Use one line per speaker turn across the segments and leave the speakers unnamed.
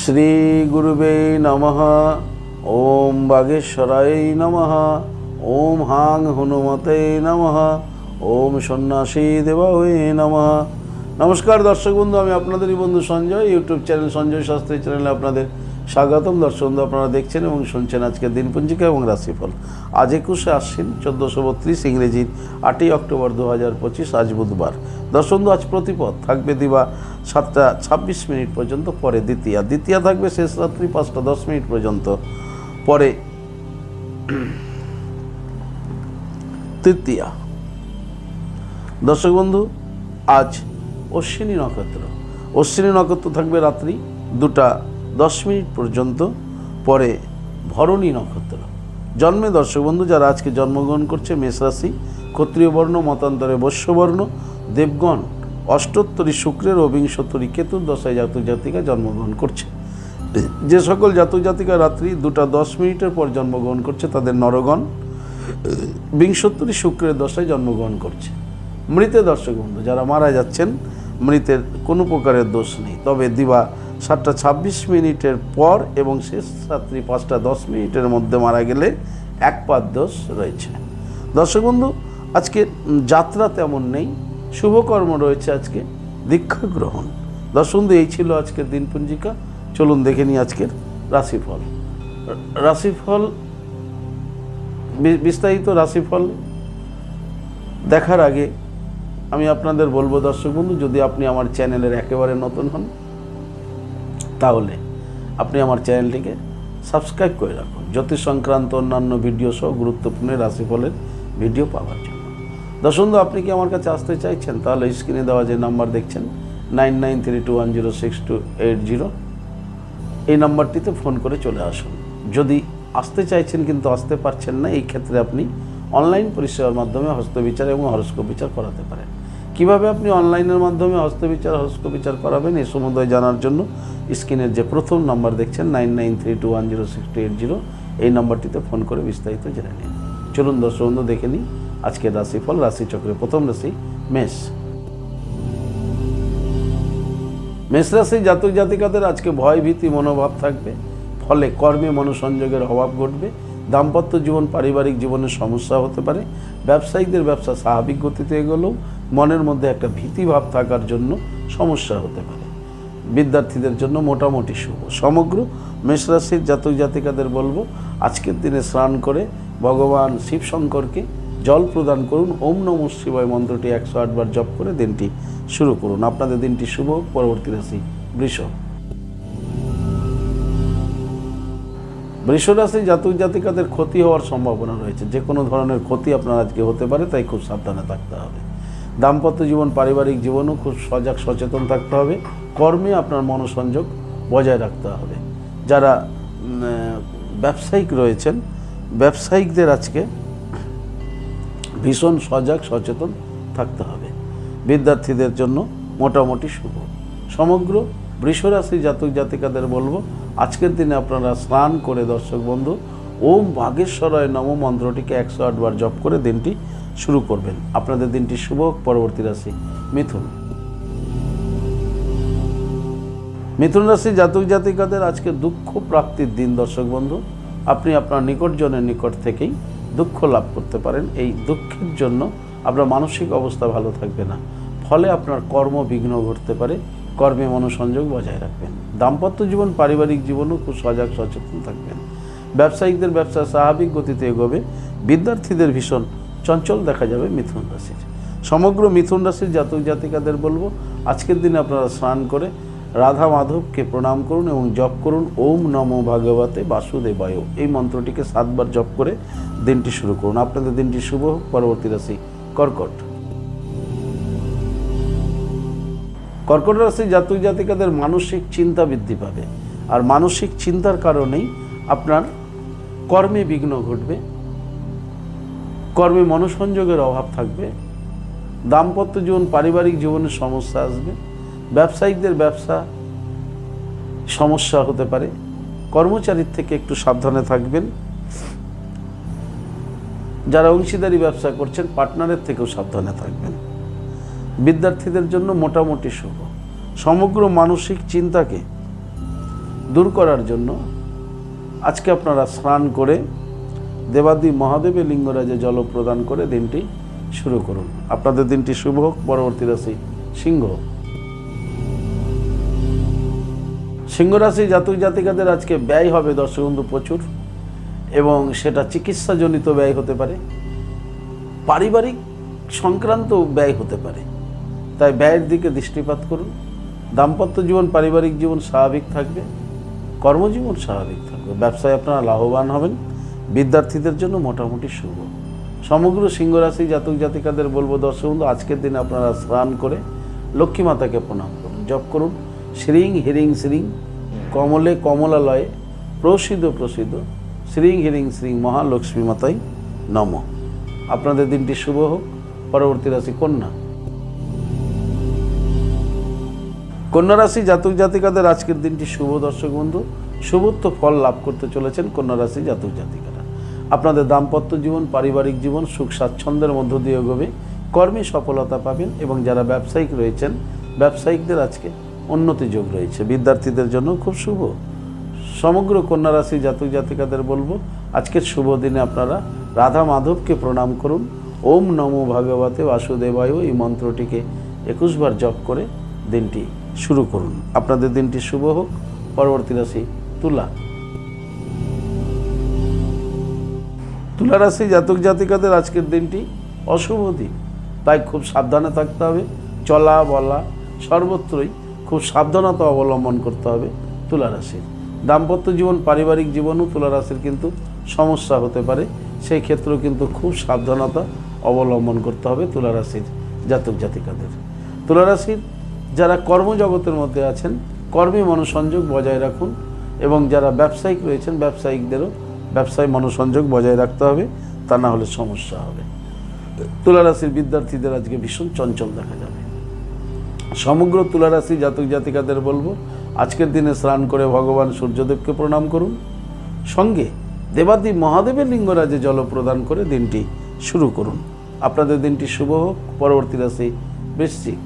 শ্রী গুরুবে নমঃ। ওম বাগেশ্বরায় নমঃ। ওম হাং হনুমতে নমঃ। ওম সন্ন্যাসী দেবায় নমঃ। নমস্কার দর্শক বন্ধু, আমি আপনাদেরই বন্ধু সঞ্জয়, ইউটিউব চ্যানেল সঞ্জয় শাস্ত্রী চ্যানেলে আপনাদের স্বাগতম দর্শক আপনারা দেখছেন এবং শুনছেন আজকের দিনপঞ্জিকা এবং রাশিফল। আজ একুশে আশ্বিন, চোদ্দোশো বত্রিশ ইংরেজির আটই অক্টোবর দু হাজার পঁচিশ, আজ বুধবার। দর্শক আজ প্রতিপদ। থাকবে দিবা সাতটা ছাব্বিশ মিনিট পর্যন্ত, পরে দ্বিতীয়া। দ্বিতীয়া থাকবে শেষ রাত্রি পাঁচটা দশ মিনিট পর্যন্ত, পরে তৃতীয়া। দর্শক বন্ধু আজ অশ্বিনী নক্ষত্র। অশ্বিনী নক্ষত্র থাকবে রাত্রি দুটা দশ মিনিট পর্যন্ত পরে ভরণী নক্ষত্র। জন্মে দর্শক বন্ধু, যারা আজকে জন্মগ্রহণ করছে মেষ রাশি ক্ষত্রিয় বর্ণ, মতান্তরে বৈশ্যবর্ণ, দেবগণ, অষ্টোত্তরী শুক্রের ও বিংশোত্তরী কেতুর দশায় জাতক জাতিকা জন্মগ্রহণ করছে। যে সকল জাতক জাতিকা রাত্রি দুটা দশ মিনিটের পর জন্মগ্রহণ করছে, তাদের নরগণ, বিংশোত্তরী শুক্রের দশায় জন্মগ্রহণ করছে। মৃতে দর্শক বন্ধু, যারা মারা যাচ্ছেন, মৃতের কোনো প্রকারের দোষ নেই। তবে দিবা সাতটা ছাব্বিশ মিনিটের পর এবং শেষ রাত্রি পাঁচটা দশ মিনিটের মধ্যে মারা গেলে এক পাদ দোষ রয়েছে। দর্শক বন্ধু, আজকে যাত্রা তেমন নেই, শুভকর্ম রয়েছে আজকে, দীক্ষা গ্রহণ। দর্শক বন্ধু, এই ছিল আজকের দিনপঞ্জিকা চলুন দেখে নিই আজকের রাশিফল। রাশিফল বিস্তারিত রাশিফল দেখার আগে আমি আপনাদের বলব, দর্শক বন্ধু, যদি আপনি আমার চ্যানেলের একেবারে নতুন হন তাহলে আপনি আমার চ্যানেলটিকে সাবস্ক্রাইব করে রাখুন। জ্যোতিষ সংক্রান্ত অন্যান্য ভিডিও সহ গুরুত্বপূর্ণ রাশিফলের ভিডিও পাওয়ার জন্য। দর্শক বন্ধু আপনি কি আমার কাছে আসতে চাইছেন? তাহলে স্ক্রিনে দেওয়া যে নাম্বার দেখছেন nine nine three two one zero six two eight zero এই নাম্বারটিতে ফোন করে চলে আসুন। যদি আসতে চাইছেন কিন্তু আসতে পারছেন না, এই ক্ষেত্রে আপনি অনলাইন পরিষেবার মাধ্যমে হস্তবিচার এবং হরস্কোপ বিচার করাতে পারেন। কীভাবে আপনি অনলাইনের মাধ্যমে হস্তবিচার হরস্কোপ বিচার করাবেন এই সম্বন্ধে জানার জন্য স্ক্রিনের যে প্রথম নাম্বার দেখছেন nine nine three two one zero six eight zero, এই নাম্বারটিতে ফোন করে বিস্তারিত জেনে নিন। চলুন দর্শক বন্ধু, দেখে নিই আজকের রাশিফল, রাশিচক্রের প্রথম রাশি মেষ। মেষ রাশি জাতক জাতিকাদের আজকে ভয়, ভীতি, মনোভাব থাকবে। ফলে কর্মে মনোসংযোগের অভাব ঘটবে। দাম্পত্য জীবন, পারিবারিক জীবনের সমস্যা হতে পারে। ব্যবসায়িকদের ব্যবসা স্বাভাবিক গতিতে এগোলেও মনের মধ্যে একটা ভীতিভাব থাকার জন্য সমস্যা হতে পারে। বিদ্যার্থীদের জন্য মোটামুটি শুভ। সমগ্র মেষরাশির জাতক জাতিকাদের বলব, আজকের দিনে স্নান করে ভগবান শিবশঙ্করকে জল প্রদান করুন। ওম নম শিবায় মন্ত্রটি একশো আটবার জপ করে দিনটি শুরু করুন। আপনাদের দিনটি শুভ। পরবর্তী রাশি বৃষ। বৃষ রাশি জাতক জাতিকাদের ক্ষতি হওয়ার সম্ভাবনা রয়েছে। যে কোনো ধরনের ক্ষতি আপনার আজকে হতে পারে, তাই খুব সাবধানে থাকতে হবে। দাম্পত্য জীবন, পারিবারিক জীবনও খুব সজাগ, সচেতন থাকতে হবে। কর্মে আপনার মনোসংযোগ বজায় রাখতে হবে। যারা ব্যবসায়িক রয়েছেন, ব্যবসায়িকদের আজকে ভীষণ সজাগ, সচেতন থাকতে হবে। বিদ্যার্থীদের জন্য মোটামুটি শুভ। সমগ্র বৃষরাশি জাতক জাতিকাদের বলব, আজকের দিনে আপনারা স্নান করে দর্শক বন্ধু, ওম বাগেশ্বরায় নম মন্ত্রটিকে একশো আটবার জপ করে দিনটি শুরু করবেন। আপনাদের দিনটি শুভ, পরবর্তী রাশি মিথুন। মিথুন রাশি জাতক জাতিকাদের আজকে দুঃখ প্রাপ্তির দিন, দর্শক বন্ধু। আপনি আপনার নিকটজনের নিকট থেকেই দুঃখ লাভ করতে পারেন। এই দুঃখের জন্য আপনার মানসিক অবস্থা ভালো থাকবে না। ফলে আপনার কর্ম বিঘ্ন ঘটতে পারে। কর্মে মনোসংযোগ বজায় রাখবেন। দাম্পত্য জীবন, পারিবারিক জীবনও খুব সজাগ, সচেতন থাকবেন। ব্যবসায়িকদের ব্যবসা স্বাভাবিক গতিতে এগোবে। বিদ্যার্থীদের ভীষণ চঞ্চল দেখা যাবে মিথুন রাশির। সমগ্র মিথুন রাশির জাতক জাতিকাদের বলব, আজকের দিনে আপনারা স্নান করে রাধা মাধবকে প্রণাম করুন এবং জপ করুন। ওম নমো ভাগবতে বাসুদেবায়। এই মন্ত্রটিকে সাতবার জপ করে দিনটি শুরু করুন। আপনাদের দিনটি শুভ হোক। পরবর্তী রাশি কর্কট। কর্কট রাশি জাতক জাতিকাদের মানসিক চিন্তা বৃদ্ধি পাবে। আর মানসিক চিন্তার কারণেই আপনার কর্মে বিঘ্ন ঘটবে। কর্মে মনোসংযোগের অভাব থাকবে, দাম্পত্য জীবন পারিবারিক জীবনের সমস্যা আসবে, ব্যবসায়িকদের ব্যবসা সমস্যা হতে পারে, কর্মচারীর থেকে একটু সাবধানে থাকবেন। যারা অংশীদারি ব্যবসা করছেন, পার্টনারের থেকেও সাবধানে থাকবেন। বিদ্যার্থীদের জন্য মোটামুটি শুভ। সমগ্র মানসিক চিন্তাকে দূর করার জন্য আজকে আপনারা স্নান করে দেবাদি মহাদেবের লিঙ্গরাজে জল প্রদান করে দিনটি শুরু করুন। আপনাদের দিনটি শুভ হোক, পরবর্তী রাশি সিংহ সিংহ রাশি জাতক জাতিকাদের আজকে ব্যয় হবে দর্শক বন্ধু প্রচুর, এবং সেটা চিকিৎসাজনিত ব্যয় হতে পারে, পারিবারিক সংক্রান্ত ব্যয় হতে পারে। তাই ব্যয়ের দিকে দৃষ্টিপাত করুন। দাম্পত্য জীবন, পারিবারিক জীবন স্বাভাবিক থাকবে, কর্মজীবন স্বাভাবিক থাকবে। ব্যবসায় আপনারা লাভবান হবেন। বিদ্যার্থীদের জন্য মোটামুটি শুভ। সমগ্র সিংহ রাশি জাতক জাতিকাদের বলব, দর্শক বন্ধু, আজকের দিনে আপনারা স্নান করে লক্ষ্মী মাতাকে প্রণাম করুন, জপ করুন। শ্রীং হিরিং শ্রীং কমলে কমলালয়ে প্রসিদ্ধ প্রসিদ্ধ শ্রীং হিরিং শ্রীং মহালক্ষ্মী মাতাই নম। আপনাদের দিনটি শুভ হোক। পরবর্তী রাশি কন্যা। কন্যা রাশি জাতক জাতিকাদের আজকের দিনটি শুভ, দর্শক বন্ধু। শুভত্ব ফল লাভ করতে চলেছেন কন্যা রাশি জাতক জাতিকারা আপনাদের দাম্পত্য জীবন, পারিবারিক জীবন, সুখ স্বাচ্ছন্দ্যের মধ্য দিয়ে এগোবে। কর্মে সফলতা পাবেন এবং যারা ব্যবসায়িক রয়েছেন, ব্যবসায়িকদের আজকে উন্নতি যোগ রয়েছে। বিদ্যার্থীদের জন্য খুব শুভ। সমগ্র কন্যা রাশি জাতক জাতিকাদের বলব, আজকের শুভ দিনে আপনারা রাধা মাধবকে প্রণাম করুন। ওম নমো ভাগবতে বাসুদেবায় এই মন্ত্রটিকে একুশবার জপ করে দিনটি শুরু করুন। আপনাদের দিনটি শুভ হোক। পরবর্তী রাশি তুলা। তুলা রাশি জাতক জাতিকাদের আজকের দিনটি অশুভ দিন। তাই খুব সাবধানে থাকতে হবে। চলা, বলা সর্বত্রই খুব সাবধানতা অবলম্বন করতে হবে তুলা রাশির দাম্পত্য জীবন, পারিবারিক জীবনও তুলা রাশির কিন্তু সমস্যা হতে পারে। সেই ক্ষেত্রেও কিন্তু খুব সাবধানতা অবলম্বন করতে হবে তুলা রাশির জাতক জাতিকাদের। তুলা রাশির যারা কর্মজগতের মধ্যে আছেন, কর্মে মনোসংযোগ বজায় রাখুন এবং যারা ব্যবসায়িক রয়েছেন, ব্যবসায়িকদেরও ব্যবসায় মনোসংযোগ বজায় রাখতে হবে, তা না হলে সমস্যা হবে। তুলারাশির বিদ্যার্থীদের আজকে ভীষণ চঞ্চল দেখা যাবে। সমগ্র তুলারাশি জাতক জাতিকাদের বলব, আজকের দিনে স্নান করে ভগবান সূর্যদেবকে প্রণাম করুন। সঙ্গে দেবাদি মহাদেবের লিঙ্গরাজে জল প্রদান করে দিনটি শুরু করুন। আপনাদের দিনটি শুভ হোক, পরবর্তী রাশি বৃশ্চিক।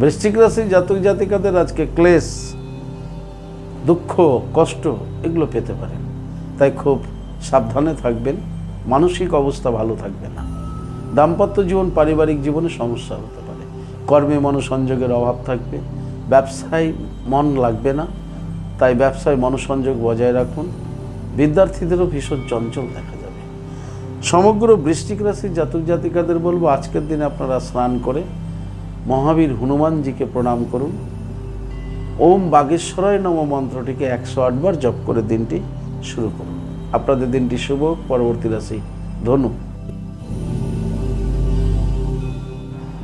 বৃশ্চিক রাশির জাতক জাতিকাদের আজকে ক্লেশ দুঃখ, কষ্ট এগুলো পেতে পারেন। তাই খুব সাবধানে থাকবেন। মানসিক অবস্থা ভালো থাকবে না। দাম্পত্য জীবন পারিবারিক জীবনে সমস্যা হতে পারে। কর্মে মনোসংযোগের অভাব থাকবে। ব্যবসায় মন লাগবে না। তাই ব্যবসায় মনোসংযোগ বজায় রাখুন। বিদ্যার্থীদেরও ভীষণ চঞ্চল দেখা যাবে। সমগ্র বৃষ্টিক রাশির জাতক জাতিকাদের বলব, আজকের দিনে আপনারা স্নান করে মহাবীর হনুমানজিকে প্রণাম করুন। ওম বাগেশ্বরায় নম মন্ত্রটিকে একশো আটবার জপ করে দিনটি শুরু করুন। আপনাদের দিনটি শুভ, পরবর্তী রাশি ধনু।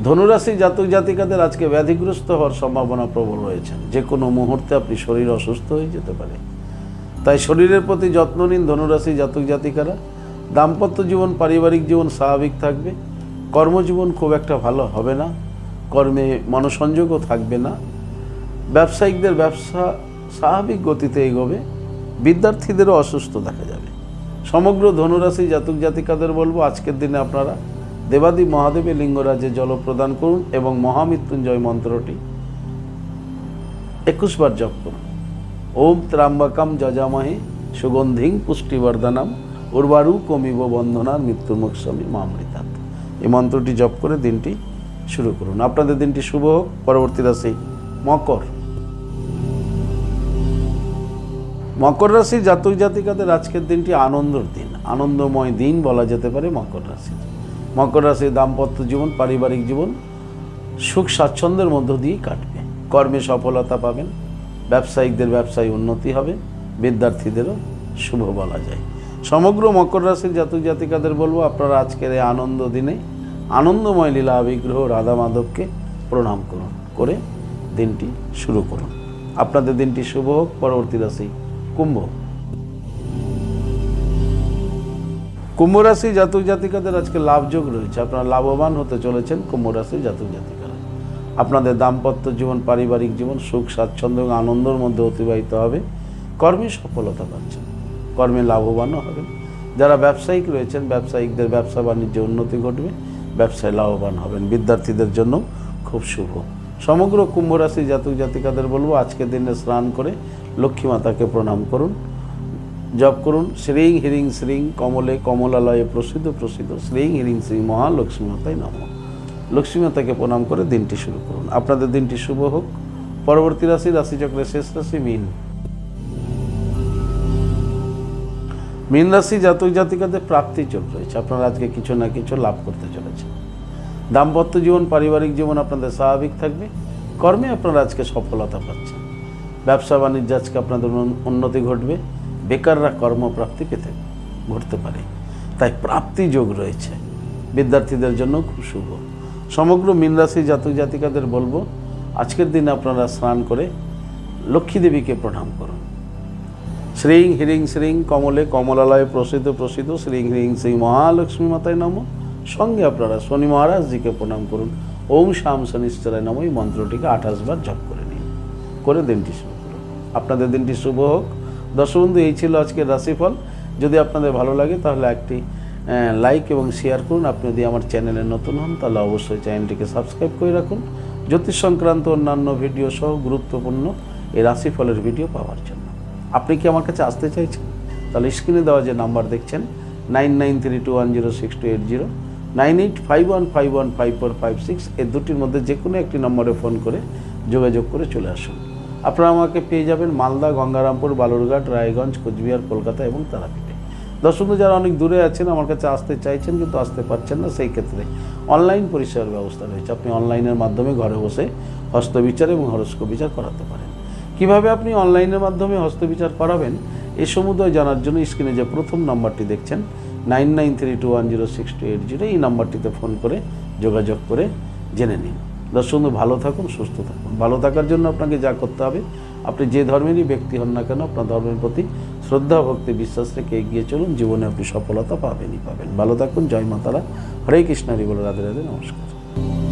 ধনুরাশি জাতক জাতিকাদের আজকে ব্যাধিগ্রস্ত হওয়ার সম্ভাবনা প্রবল রয়েছে। যে কোনো মুহূর্তে আপনি শরীর অসুস্থ হয়ে যেতে পারে। তাই শরীরের প্রতি যত্ন নিন ধনুরাশি জাতক জাতিকারা। দাম্পত্য জীবন, পারিবারিক জীবন স্বাভাবিক থাকবে। কর্মজীবন খুব একটা ভালো হবে না। কর্মে মনোসংযোগও থাকবে না। ব্যবসায়িকদের ব্যবসা স্বাভাবিক গতিতে এগোবে, বিদ্যার্থীদেরও অসুস্থ দেখা যাবে। সমগ্র ধনুরাশি জাতক জাতিকাদের বলব, আজকের দিনে আপনারা দেবাদি মহাদেবী লিঙ্গরাজে জল প্রদান করুন এবং মহামৃত্যুঞ্জয় মন্ত্রটি একুশবার জপ করুন। ওম ত্রাম্বাকাম যজামহে সুগন্ধিং পুষ্টিবর্ধনাম উর্বারু কমিব বন্ধনার মৃত্যুমুক্ষমী মামৃতাত এই মন্ত্রটি জপ করে দিনটি শুরু করুন। আপনাদের দিনটি শুভ হোক। পরবর্তী রাশি মকর। মকর রাশির জাতক জাতিকাদের আজকের দিনটি আনন্দের দিন, আনন্দময় দিন বলা যেতে পারে মকর রাশির। মকর রাশির দাম্পত্য জীবন, পারিবারিক জীবন সুখ স্বাচ্ছন্দ্যের মধ্য দিয়েই কাটবে। কর্মে সফলতা পাবেন, ব্যবসায়িকদের ব্যবসায় উন্নতি হবে, বিদ্যার্থীদেরও শুভ বলা যায়। সমগ্র মকর রাশির জাতক জাতিকাদের বলব, আপনারা আজকের এই আনন্দ দিনে আনন্দময় লীলা বিগ্রহ রাধা মাধবকে প্রণাম করুন, করে দিনটি শুরু করুন। আপনাদের দিনটি শুভ হোক, পরবর্তী রাশি কুম্ভ। কুম্ভ রাশি জাতক জাতিকাদের আজকে লাভযোগ রয়েছে। আপনারা লাভবান হতে চলেছেন কুম্ভ রাশি জাতক জাতিকারা। আপনাদের দাম্পত্য জীবন, পারিবারিক জীবন, সুখ, স্বাচ্ছন্দ্য এবং আনন্দের মধ্যে অতিবাহিত হবে। কর্মে সফলতা পাচ্ছেন। কর্মে লাভবানও হবেন। যারা ব্যবসায়িক রয়েছেন, ব্যবসায়িকদের ব্যবসা বাণিজ্যে উন্নতি ঘটবে। ব্যবসায় লাভবান হবেন। বিদ্যার্থীদের জন্য খুব শুভ। সমগ্র কুম্ভ রাশি জাতক জাতিকাদের বলব, আজকের দিনে স্নান করে লক্ষ্মী মাতাকে প্রণাম করুন, জপ করুন, শ্রীং হিরিং শ্রীং কমলে কমলালয়ে প্রসিদ্ধ প্রসিদ্ধ শ্রীং হিরিং শ্রী মহালক্ষ্মী মাতায় নম। লক্ষ্মী মাতাকে প্রণাম করে দিনটি শুরু করুন। আপনাদের দিনটি শুভ হোক। পরবর্তী রাশি রাশিচক্রের শেষ রাশি মিন। মীন রাশি জাতক জাতিকাদের প্রাপ্তি যোগ রয়েছে। আপনারা আজকে কিছু না কিছু লাভ করতে চলেছেন। দাম্পত্য জীবন, পারিবারিক জীবন আপনাদের স্বাভাবিক থাকবে। কর্মে আপনারা আজকে সফলতা পাচ্ছেন। ব্যবসা বাণিজ্য আজকে আপনাদের উন্নতি ঘটবে। বেকাররা কর্মপ্রাপ্তি পেতে ঘটতে পারে। তাই প্রাপ্তি যোগ রয়েছে। বিদ্যার্থীদের জন্য খুব শুভ। সমগ্র মীন রাশি জাতক জাতিকাদের বলব, আজকের দিনে আপনারা স্নান করে লক্ষ্মী দেবীকে প্রণাম করুন। শ্রীং হিরিং শ্রীং কমলে কমলালয়ে প্রসিদ্ধ প্রসিদ্ধ শ্রীং হিরিং শ্রী মহালক্ষ্মী মাতায় নম। সঙ্গে আপনারা শনি মহারাজজিকে প্রণাম করুন। ওম শাম শনিশ্চরায় নম। এই মন্ত্রটিকে আঠাশ বার জপ করে নিন। করে দিনটি আপনাদের দিনটি শুভ হোক। দর্শক বন্ধু এই ছিল আজকের রাশিফল। যদি আপনাদের ভালো লাগে তাহলে একটি লাইক এবং শেয়ার করুন। আপনি যদি আমার চ্যানেলে নতুন হন তাহলে অবশ্যই চ্যানেলটিকে সাবস্ক্রাইব করে রাখুন। জ্যোতিষ সংক্রান্ত অন্যান্য ভিডিও সহ গুরুত্বপূর্ণ এই রাশিফলের ভিডিও পাওয়ার জন্য। আপনি কি আমার কাছে আসতে চাইছেন? তাহলে স্ক্রিনে দেওয়া যে নাম্বার দেখছেন, nine nine three two one zero six two eight zero, nine eight five one five one five four five six এর দুটির মধ্যে যে কোনো একটি নম্বরে ফোন করে যোগাযোগ করে চলে আসুন। আপনারা আমাকে পেয়ে যাবেন মালদা, গঙ্গারামপুর, বালুরঘাট, রায়গঞ্জ, কোচবিহার, কলকাতা এবং তারাপীঠে। দর্শক যারা অনেক দূরে আছেন, আমার কাছে আসতে চাইছেন কিন্তু আসতে পারছেন না, সেই ক্ষেত্রে অনলাইন পরিষেবার ব্যবস্থা রয়েছে। আপনি অনলাইনের মাধ্যমে ঘরে বসে হস্তবিচার এবং হরস্ক বিচার করাতে পারেন। কীভাবে আপনি অনলাইনের মাধ্যমে হস্তবিচার করাবেন, এ সমুদয় জানার জন্য স্ক্রিনে যে প্রথম নাম্বারটি দেখছেন, nine nine three two one zero six two eight zero, এই নাম্বারটিতে ফোন করে যোগাযোগ করে জেনে নিন। দর্শক ভালো থাকুন, সুস্থ থাকুন। ভালো থাকার জন্য আপনাকে যা করতে হবে, আপনি যে ধর্মেরই ব্যক্তি হন না কেন, আপনার ধর্মের প্রতি শ্রদ্ধা ভক্তি বিশ্বাস রেখে এগিয়ে চলুন, জীবনে আপনি সফলতা পাবেনই পাবেন। ভালো থাকুন, জয় মাতারা। হরে কৃষ্ণ বলে, রাধে রাধে, নমস্কার।